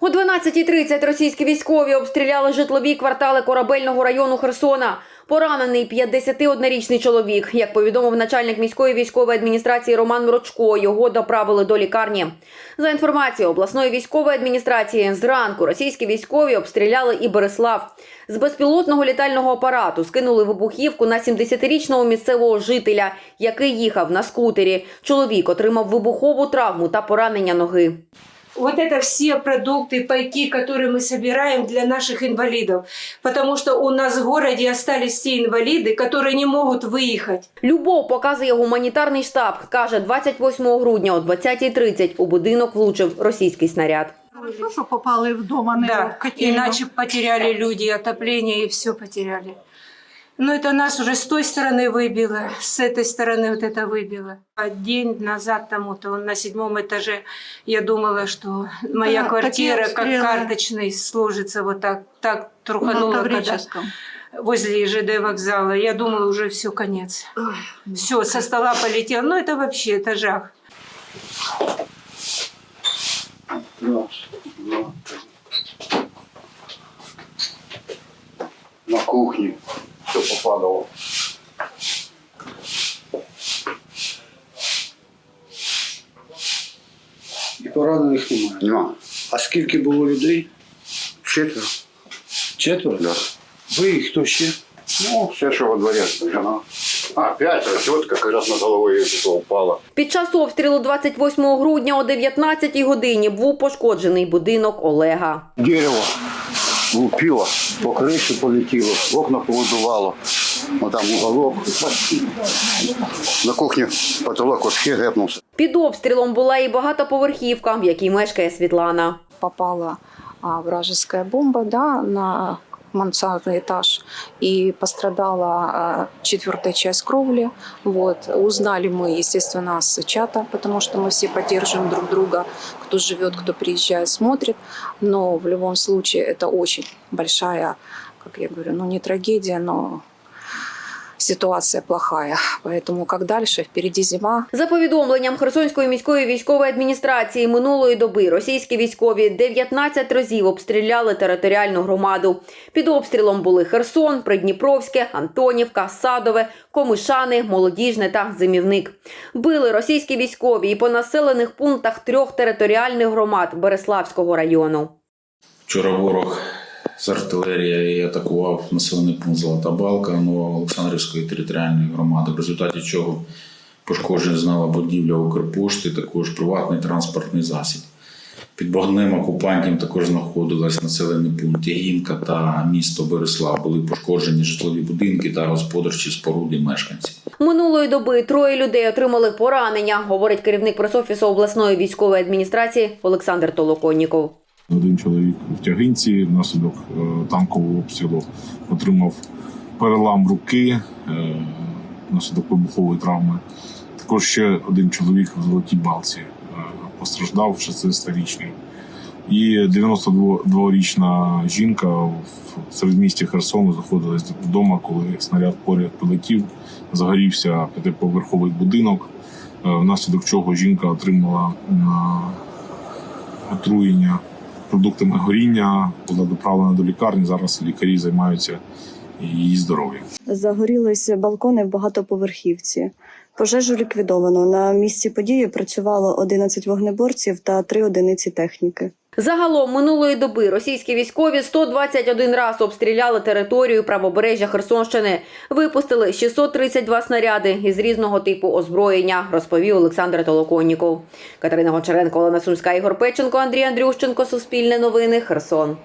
О 12.30 російські військові обстріляли житлові квартали корабельного району Херсона. Поранений 51-річний чоловік. Як повідомив начальник міської військової адміністрації Роман Мрочко, його доправили до лікарні. За інформацією обласної військової адміністрації, зранку російські військові обстріляли і Береслав. З безпілотного літального апарату скинули вибухівку на 70-річного місцевого жителя, який їхав на скутері. Чоловік отримав вибухову травму та поранення ноги Вот это все продукты, пайки, которые мы собираем для наших инвалидов. Потому что у нас в городе остались те инвалиды, которые не могут выехать. Любов показує гуманітарний штаб. Каже, 28 грудня о 20.30 у будинок влучив російський снаряд. Хорошо, що попали вдома, не Да, в котельню. иначе потеряли люди отопление и все потеряли. Но это нас уже с той стороны выбило, с этой стороны вот это выбило. А День назад тому-то на седьмом этаже я думала, что моя Да, квартира такие как обстрелы. карточный сложится вот так, так на труханула, когда Таврическом. возле ЖД вокзала. Я думала, уже все, конец. Все, со стола полетел. Ну, это вообще, это жах. на кухне все попадало. І поранених немає. Нема. А скільки було людей? Четверо. Четверо? Да. Ви і хто ще? Ну, все, что во дворе. Жена. А, пятеро. Тетка как раз над головой этого упала. Під час обстрілу 28 грудня о 19 годині був пошкоджений будинок Олега. Дерево лупило, по крыше полетело, окна повыдувало. Вот там уголок. На кухне потолок вообще гэпнулся. Під обстрілом була і багатоповерхівка, в якій мешкає Світлана. попала а, вражеская бомба да, на мансардный этаж и пострадала а, четвертая часть кровли. Вот. Узнали мы, естественно, с чата, потому что мы все поддерживаем друг друга, кто живет, кто приезжает, смотрит. Но в любом случае это очень большая, как я говорю, ну не трагедия, но ситуация плохая. Поэтому как дальше? Впереди зима, За повідомленням Херсонської міської військової адміністрації минулої доби російські військові 19 разів обстріляли територіальну громаду. Під обстрілом були Херсон, Придніпровське, Антонівка, Садове, Комишани, Молодіжне та Зимівник. Били російські військові і по населених пунктах трьох територіальних громад Береславського району. Вчора ворог з артилерії атакував населений пункт Золота Балка Новоолександрівської територіальної громади, в результаті чого пошкоджена знала будівля Укрпошти, також приватний транспортний засіб. Під вогнем окупантів також знаходились населений пункт Ягінка та місто Береслав. Були пошкоджені житлові будинки та господарчі споруди мешканців. Минулої доби троє людей отримали поранення, говорить керівник пресофісу обласної військової адміністрації Олександр Толоконніков. Один чоловік в тягинці внаслідок е, танкового обстрілу отримав перелам руки е, внаслідок вибухової травми. Також ще один чоловік в золотій балці е, постраждав 60-річний. І 92-річна жінка в середмісті Херсону знаходилась вдома, коли снаряд поряд прилетів, загорівся п'ятиповерховий будинок, внаслідок чого жінка отримала отруєння продуктами горіння, була доправлена до лікарні. Зараз лікарі займаються її здоров'ям. Загорілися балкони в багатоповерхівці. Пожежу ліквідовано. На місці події працювало 11 вогнеборців та 3 одиниці техніки. Загалом минулої доби російські військові 121 раз обстріляли територію правобережжя Херсонщини. Випустили 632 снаряди із різного типу озброєння, розповів Олександр Толоконніков. Катерина Гончаренко, Олена Сумська, Ігор Печенко, Андрій Андрющенко. Суспільне новини. Херсон.